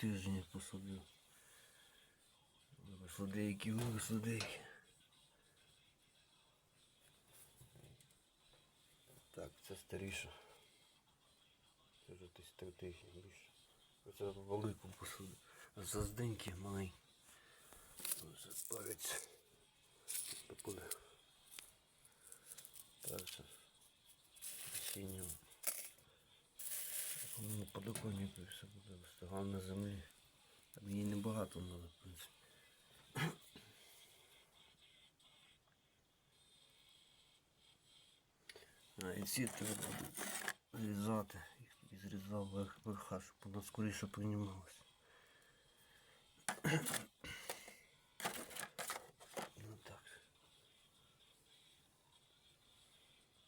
тиждень як посадив. Вийшло деякі, вийшло деякі. Так, це старіше. Це вже десь три тижні більше. Оце велику посаду. А зазденьки маленькі. Ось палець. Це буде. Перше. Синього. По-моєму, подоконнику все буде встигав на землі. Там її небагато треба, в принципі. А, і ці треба різати. Їх зрізав верх, верха, щоб вона скоріше приймалася.